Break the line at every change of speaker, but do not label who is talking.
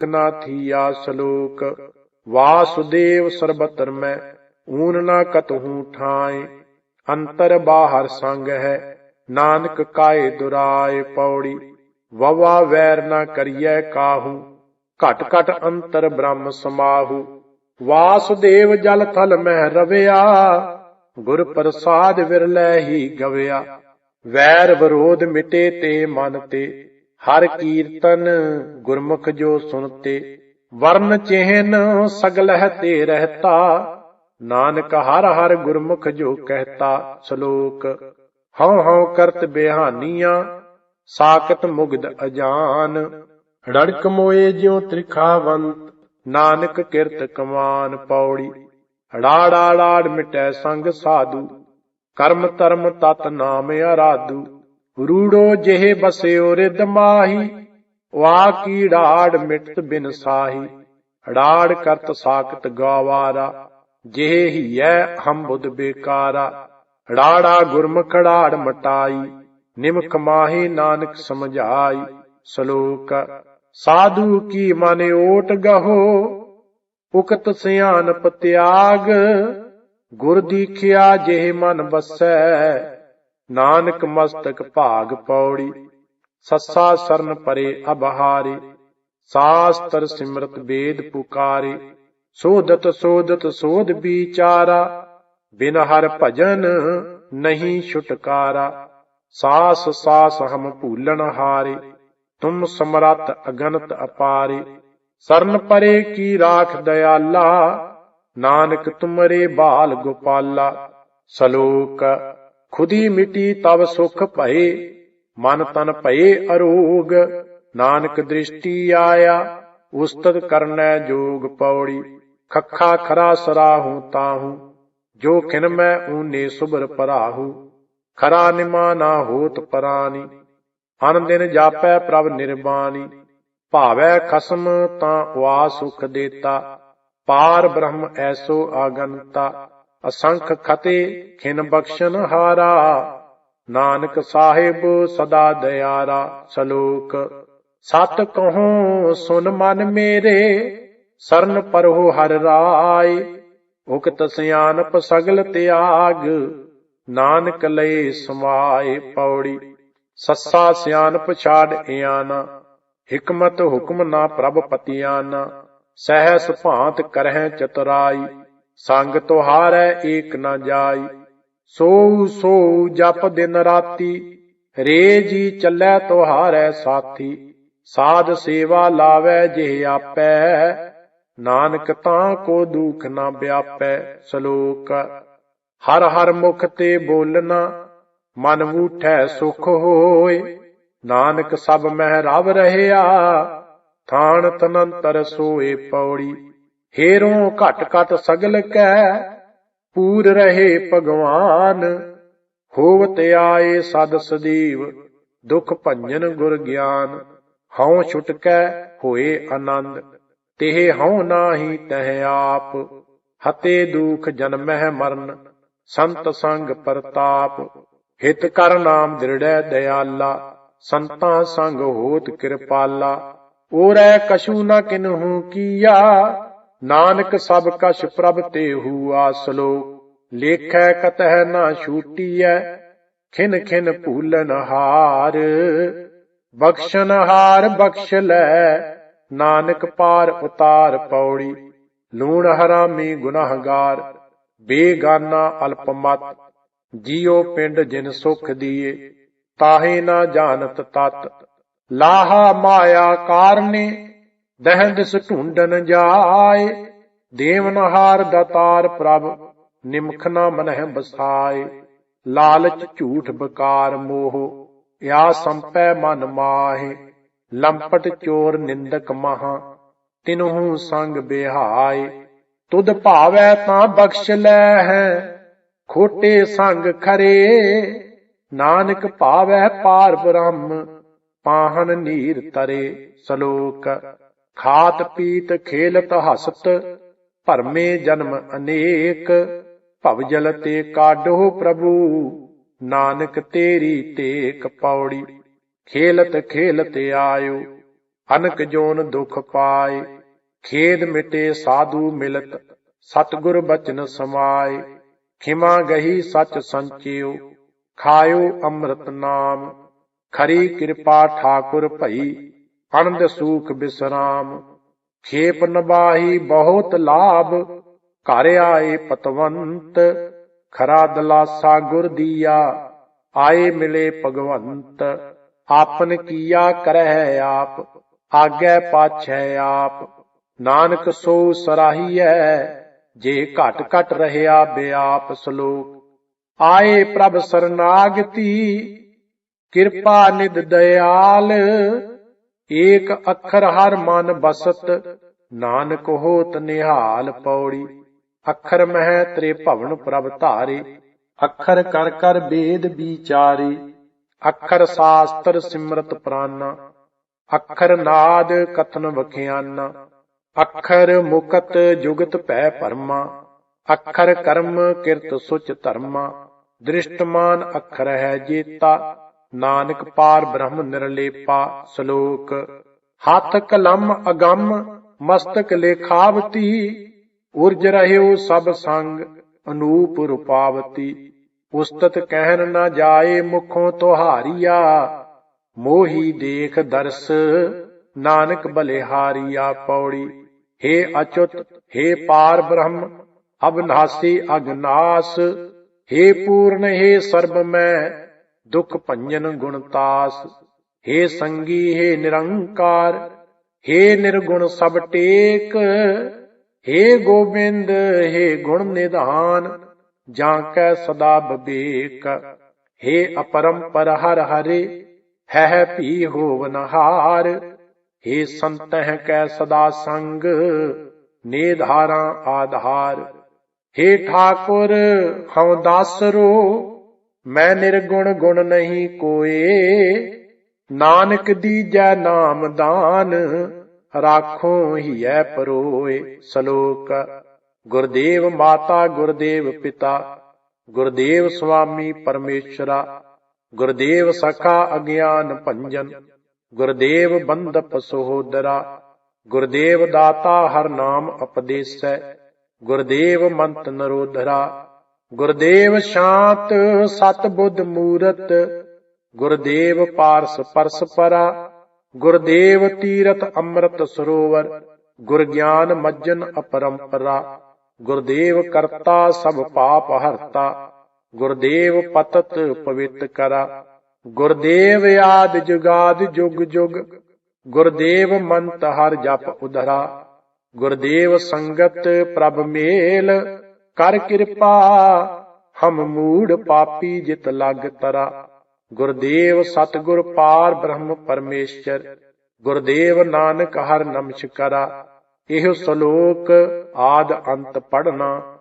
ਨਾ ਸ਼ਲੋਕ, ਵਾਸੁਦੇਵ ਸਰਬਤਰ ਮੈਂ, ਊਨ ਨਾ ਕਤਹੂ ਠਾਏ, ਅੰਤਰ ਬਾਹਰ ਸੰਗ ਹੈ, ਨਾਨਕ ਕਾਏ ਦੁਰਾਏ ਪੌੜੀ, ਵਵਾ ਵੈਰ ਨਾ ਕਰੀਐ ਕਾਹੂ, ਘਟ ਘਟ ਅੰਤਰ ਬ੍ਰਹਮ ਸਮਾਹੂ, ਵਾਸੁਦੇਵ ਜਲ ਥਲ ਮਹਿ ਰਵਿਆ, ਗੁਰ ਪ੍ਰਸਾਦ ਵਿਰਲੇ ਹੀ ਗਵਿਆ, ਵੈਰ ਵਿਰੋਧ ਮਿਟੇ ਤੇ ਮਨ ਤੇ ਹਰ ਕੀਰਤਨ ਗੁਰਮੁਖ ਜੋ ਸੁਨਤੇ ਵਰਨ ਚਿਹਨ ਸਗਲਹਿ ਤੇ ਰਹਤਾ। ਨਾਨਕ ਹਰ ਹਰ ਗੁਰਮੁਖ ਜੋ ਕਹਤਾ, ਸ਼ਲੋਕ, ਹਉ ਹਉ ਕਰਤ ਬਿਹਾਨੀਆਂ ਸਾਕਤ ਮੁਗਦ ਅਜਾਨ। ਰੜਕ ਮੋਏ ਜਿਉ ਤ੍ਰਿਖਾਵੰਤ, ਨਾਨਕ ਕਿਰਤ ਕਮਾਨ ਪੌੜੀ। ੜਾੜਾ ਲਾੜ ਮਿਟੈ ਸੰਗ ਸਾਧੂ, ਕਰਮ ਧਰਮ ਤਤ ਨਾਮ ਅਰਾਧੂ ਰੂੜੋ ਜਿਹੇ ਬਸਿਓ ਰਿਦ ਮਾਹੀ, ਵਾ ਕੀ ੜਾੜ ਮਿਟਤ ਬਿਨ ਸਾਹੀ। ੜਾੜ ਕਰਤ ਸਾਖਤ ਗਵਾਰਾ, ਜਿਹੇ ਹੀਐ ਹਮ ਬੁੱਧ ਬੇਕਾਰਾ। ੜਾੜਾ ਗੁਰਮੁਖ ੜਾੜ ਮਟਾਈ, ਨਿਮਖ ਮਾਹੀ ਨਾਨਕ ਸਮਝਾਈ ਸ਼ਲੋਕ। ਸਾਧੂ ਕੀ ਮਨ ਓਟ ਗਹੋ, ਉਕਤ ਸਿਆਨਪ ਤਿਆਗ। ਗੁਰ ਦੀਖਿਆ ਜਿਹੇ ਮਨ ਬਸੈ ਨਾਨਕ ਮਸਤਕ ਭਾਗ ਪੌੜੀ, ਸੱਸਾ ਸਰਨ ਪਰੇ ਅਬਹਾਰੇ, ਸਾਸਤਰ ਸਿਮਰਤ ਵੇਦ ਪੁਕਾਰੇ, ਸੋਧਤ ਸੋਧਤ ਸੋਧ ਵਿਚਾਰਾ, ਬਿਨ ਹਰ ਭਜਨ ਨਹੀਂ ਛੁਟਕਾਰਾ, ਸਾਸ ਸਾਸ ਹਮ ਭੂਲਣ ਹਾਰੇ, ਤੁਮ ਸਮਰੱਥ ਅਗਨਤ ਅਪਾਰੇ, ਸਰਨ ਪਰੇ ਕੀ ਰਾਖ ਦਇਆਲਾ, ਨਾਨਕ ਤੁਮਰੇ ਬਾਲ ਗੋਪਾਲਾ, ਸਲੋਕ ਖੁਦੀ ਮਿਟੀ ਤਬ ਸੁਖ ਭਏ, ਮਨ ਤਨ ਭਏ ਅਰੋਗ। ਨਾਨਕ ਦ੍ਰਿਸ਼ਟੀ ਆਇਆ, ਉਸਤਤ ਕਰਨੈ ਜੋਗ ਪੌੜੀ। ਖੱਖਾ ਖਰਾ ਸਰਾਹੂ ਤਾਹੂ, ਜੋ ਖਿਨ ਮੈਂ ਊਨੇ ਸੁਬਰ ਪਰਾਹੂ। ਖਰਾ ਨਿਮਾ ਨਾ ਹੋਤ ਪਰਾਨੀ, ਅਨ ਦਿਨ ਜਾਪੈ ਪ੍ਰਭ ਨਿਰਬਾਣੀ ਭਾਵੈ ਖਸਮ ਤਾਂ ਵਾ ਸੁਖ ਦੇਤਾ, ਪਾਰ ਬ੍ਰਹਮ ਐਸੋ ਆਗੰਤਾ। ਅਸੰਖ ਖਤੇ ਖਿਨ ਬਖਸ਼ਨ ਹਾਰਾ। ਨਾਨਕ ਸਾਹਿਬ ਸਦਾ ਦਇਆਰਾ ਸਲੋਕ। ਸਤ ਕਹੋ, ਸੁਨ ਮਨ ਮੇਰੇ, ਸਰਨ ਪਰਹੁ ਹਰ ਰਾਏ। ਉਕਤ ਸਿਆਨਪ ਸਗਲ ਤਿਆਗ, ਨਾਨਕ ਲਏ ਸਮਾਏ ਪੌੜੀ। ਸੱਸਾ ਸਿਆਨਪ ਛਾੜ ਇਆਨਾ, ਹਕਮਤ ਹੁਕਮ ਨਾ ਪ੍ਰਭ ਪਤਿਆਨਾ। ਸਹਿਸ ਭਾਂਤ ਕਰਹਿ ਚਤੁਰਾਈ। ਸੰਗ ਤੁਹਾਰੈ ਏਕ ਨਾ ਜਾਈ। ਸੋ ਸੋ ਜਪ ਦਿਨ ਰਾਤੀ ਰੇ ਜੀ ਚੱਲੈ ਤੁਹਾਰੈ ਸਾਥੀ। ਸਾਧ ਸੇਵਾ ਲਾਵੈ ਜਿਹ ਆਪੈ, ਨਾਨਕ ਤਾਂ ਕੋ ਦੁਖ ਨਾ ਵਿਆਪੈ ਸ਼ਲੋਕ। ਹਰ ਹਰ ਮੁਖ ਤੇ ਬੋਲਣਾ, ਮਨ ਵੂਠੈ ਸੁਖ ਹੋਏ। ਨਾਨਕ ਸਭ ਮਹਿ ਰਵ ਰਹਿਆ, ਥਾਨ ਤਨੰਤਰ ਸੋਏ ਪੌੜੀ। ਹੇਰੋਂ ਘਟ ਘਟ ਸਗਲ ਕੈ, ਪੂਰ ਰਹੇ ਭਗਵਾਨ। ਹੋਵਤ ਆਏ ਸਦ ਸਦੀਵ, ਦੁਖ ਭੰਜਨ ਗੁਰ ਗਿਆਨ। ਹਉ ਛੁਟਕੈ ਹੋਏ ਆਨੰਦ। ਤਿਹ ਹਉ ਨਾਹੀ ਤਹ ਆਪ, ਹਤੇ ਦੁਖ ਜਨਮਹਿ ਮਰਨ। ਸੰਤ ਸੰਗ ਪ੍ਰਤਾਪ, ਹਿਤ ਕਰ ਨਾਮ ਦਿਰੜੈ ਦਿਆਲਾ। ਸੰਤਾਂ ਸੰਗ ਹੋਤ ਕਿਰਪਾਲਾ। ਓਰੈ ਕਛੂ ਨ ਕਿਨਹੂ ਕੀਆ ਨਾਨਕ ਸਭ ਕਛ ਪ੍ਰਭ ਤੇ ਹੂਆ ਸਲੋ ਲੇਖੈ ਕਤਹਿ ਨਾ ਛੂਟੀਐ, ਖਿਨ ਖਿਨ ਭੂਲਨ ਹਾਰ। ਬਖਸ਼ਨ ਹਾਰ, ਬਖਸ਼ ਲੈ, ਨਾਨਕ ਪਾਰ ਉਤਾਰ ਪੌੜੀ, ਲੂਣ ਹਰਾਮੀ ਗੁਨਾਹਗਾਰ, ਬੇਗਾਨਾ ਅਲਪਮਤ ਜੀਉ ਪਿੰਡ ਜਿਨ ਸੁਖ ਦੀਏ, ਤਾਹੇ ਨਾ ਜਾਣਤ ਤਤ। ਲਾਹਾ ਮਾਇਆ ਕਾਰਨੇ ਦਹਿੰਦਸ ਢੂੰਡਨ ਜਾਏ ਦੇਵਨਹਾਰ ਦਤਾਰ ਪ੍ਰਭ, ਨਿਮਖ ਨਾ ਮਨਹਿ ਬਸਾਏ। ਲਾਲਚ ਝੂਠ ਬਕਾਰ ਮੋਹ ਯਾ ਸੰਪੈ ਮਨ ਮਾਹੇ। ਲੰਪਟ ਚੋਰ ਨਿੰਦਕ ਮਹਾ, ਤਿਨਹੂ ਸੰਗ ਬਿਹਾਏ। ਤੁਧ ਭਾਵੈ ਤਾਂ ਬਖਸ਼ ਲੈ ਹੈ ਖੋਟੇ ਸੰਗ ਖਰੇ। ਨਾਨਕ ਭਾਵੈ ਪਾਰ ਬ੍ਰਹਮ, ਪਾਹਨ ਨੀਰ ਤਰੇ ਸਲੋਕ। ਖਾਤ ਪੀਤ ਖੇਲਤ ਹਸਤ, ਭਰਮੇ ਜਨਮ ਅਨੇਕ, ਭਵ ਜਲ ਤੇ ਕਾਢੋ ਪ੍ਰਭੂ, ਨਾਨਕ ਤੇਰੀ ਟੇਕ ਪੌੜੀ, ਖੇਲਤ ਖੇਲਤ ਆਇਓ, ਅਨਕ ਜੋਨ ਦੁਖ ਪਾਏ, ਖੇਦ ਮਿਟੇ ਸਾਧੂ ਮਿਲਤ, ਸਤਗੁਰ ਬਚਨ ਸਮਾਏ, ਖਿਮਾ ਗਹੀ ਸਚ ਸੰਚਿਓ, ਖਾਇਓ ਅੰਮ੍ਰਿਤ ਨਾਮ, ਖਰੀ ਕਿਰਪਾ ਠਾਕੁਰ ਭਈ ਅਨੰਦ ਸੂਖ ਬਿਸਰਾਮ, ਖੇਪ ਨਬਾਹੀ ਬਹੁਤ ਲਾਭ, ਘਰ ਆਏ ਪਤਵੰਤ, ਖਰਾ ਦਲਾਸਾ ਗੁਰ ਦੀਆ, ਆਏ ਮਿਲੇ ਭਗਵੰਤ, ਆਪਨ ਕੀਆ ਕਰਹਿ ਆਪ, ਆਗੇ ਪਾਛੈ ਆਪ, ਨਾਨਕ ਸੋ ਸਰਾਹੀਐ, ਜੇ ਘਟ ਘਟ ਰਹਿਆ ਬਿਆਪ ਸ਼ਲੋਕ, ਆਏ ਪ੍ਰਭ ਸਰਨਾਗਤੀ, ਕਿਰਪਾ ਨਿਦ ਦਇਆਲ ਏਕ ਅੱਖਰ ਹਰ ਮਨ ਬਸਤ, ਨਾਨਕ ਹੋਤ ਨਿਹਾਲ ਪੌੜੀ। ਅੱਖਰ ਮਹਿ ਤ੍ਰੇ ਭਵਨ ਪ੍ਰਭ ਧਾਰੇ, ਅੱਖਰ ਕਰ ਕਰ ਬੇਦ ਵਿਚਾਰੇ। ਅੱਖਰ ਸਾਸਤਰ ਸਿਮਰਤ ਪ੍ਰਾਨਾ, ਅੱਖਰ ਨਾਦ ਕਥਨ ਵਖਿਆਨਾ। ਅੱਖਰ ਮੁਕਤ ਜੁਗਤ ਭੈ ਪਰਮਾ ਅੱਖਰ ਕਰਮ ਕਿਰਤ ਸੁਚ ਧਰਮਾ। ਦ੍ਰਿਸ਼ਟਮਾਨ ਅੱਖਰ ਹੈ ਜੇਤਾ ਨਾਨਕ ਪਾਰ ਬ੍ਰਹਮ ਨਿਰਲੇਪਾ ਸ਼ਲੋਕ ਹੱਥ ਕਲਮ ਅਗੰਮ ਮਸਤਕ ਲੇਖਾਵਤੀ ਉਰਜ ਰਹਿਓ ਸਭ ਸੰਗ ਅਨੂਪ ਰੂਪਾਵਤੀ ਉਸਤਤ ਕਹਿਨ ਨਾ ਜਾਏ ਮੁਖੋਂ ਤੁਹਾਰੀਆ ਮੋਹੀ ਦੇਖ ਦਰਸ ਨਾਨਕ ਬਲਿਹਾਰੀਆ ਪੌੜੀ हे ਅਚੁੱਤ हे ਪਾਰ ਬ੍ਰਹਮ ਅਬਨਾਸੀ ਅਗਨਾਸ हे ਪੂਰਨ हे ਸਰਬ ਮੈਂ ਦੁਖ ਭੰਜਨ ਗੁਣਤਾਸ हे ਸੰਗੀ हे ਨਿਰੰਕਾਰ हे ਨਿਰਗੁਣ ਸਭ ਟੇਕ हे ਗੋਬਿੰਦ हे ਗੁਣ ਨਿਧਾਨ ਜਾਂ ਕੈ ਸਦਾ ਬਬੇਕ हे ਅਪਰੰਪਰ ਹਰ ਹਰੇ ਹੈ ਭੀ ਹੋਵਨ ਹਾਰ हे ਸੰਤਹਿ ਕੈ ਸਦਾ ਸੰਗ ਨੇ ਧਾਰਾ ਆਧਾਰ हे ਠਾਕੁਰ ਹਉ ਦਾਸਰੋ ਮੈਂ ਨਿਰਗੁਣ ਗੁਣ ਨਹੀਂ ਕੋਏ। ਨਾਨਕ ਦੀਜੈ ਨਾਮ ਦਾਨ, ਰਾਖੋ ਹੀਐ ਪਰੋਏ। ਸ਼ਲੋਕ, ਗੁਰਦੇਵ ਮਾਤਾ, ਗੁਰਦੇਵ ਪਿਤਾ, ਗੁਰਦੇਵ ਸੁਆਮੀ ਪਰਮੇਸ਼ਰਾ, ਗੁਰਦੇਵ ਸਖਾ ਅਗਿਆਨ ਭੰਜਨ, ਗੁਰਦੇਵ ਬੰਦਪ ਸੋਹਦਰਾ, ਗੁਰਦੇਵ ਦਾਤਾ ਹਰ ਨਾਮ ਉਪਦੇਸੈ ਗੁਰਦੇਵ ਮੰਤ ਨਰੋਧਰਾ ਗੁਰਦੇਵ ਸ਼ਾਂਤ ਸਤ ਬੁੱਧ ਮੂਰਤ, ਗੁਰਦੇਵ ਪਾਰਸ ਪਰਸ ਪਰਾ, ਗੁਰਦੇਵ ਤੀਰਥ ਅੰਮ੍ਰਿਤ ਸਰੋਵਰ ਗੁਰ ਗਿਆਨ ਮੱਜਨ ਅਪਰੰਪਰਾ, ਗੁਰਦੇਵ ਕਰਤਾ ਸਭ ਪਾਪ ਹਰਤਾ, ਗੁਰਦੇਵ ਪਤਤ ਪਵਿੱਤ ਕਰਾ, ਗੁਰਦੇਵ ਆਦ ਜੁਗਾਦ ਜੁਗ ਜੁਗ, ਗੁਰਦੇਵ ਮੰਤ ਹਰ ਜਪ ਉਧਰਾ, ਗੁਰਦੇਵ ਸੰਗਤ ਪ੍ਰਭ ਮੇਲ ਕਰ ਕਿਰਪਾ, ਹਮ ਮੂੜ ਪਾਪੀ ਜਿਤ ਲਗ ਤਰਾ। ਗੁਰਦੇਵ ਸਤਗੁਰ ਪਾਰ ਬ੍ਰਹਮ ਪਰਮੇਸ਼ਰ, ਗੁਰਦੇਵ ਨਾਨਕ ਹਰ ਨਮਸਕਾਰਾ ਇਹ ਸ਼ਲੋਕ ਆਦ ਅੰਤ ਪੜਨਾ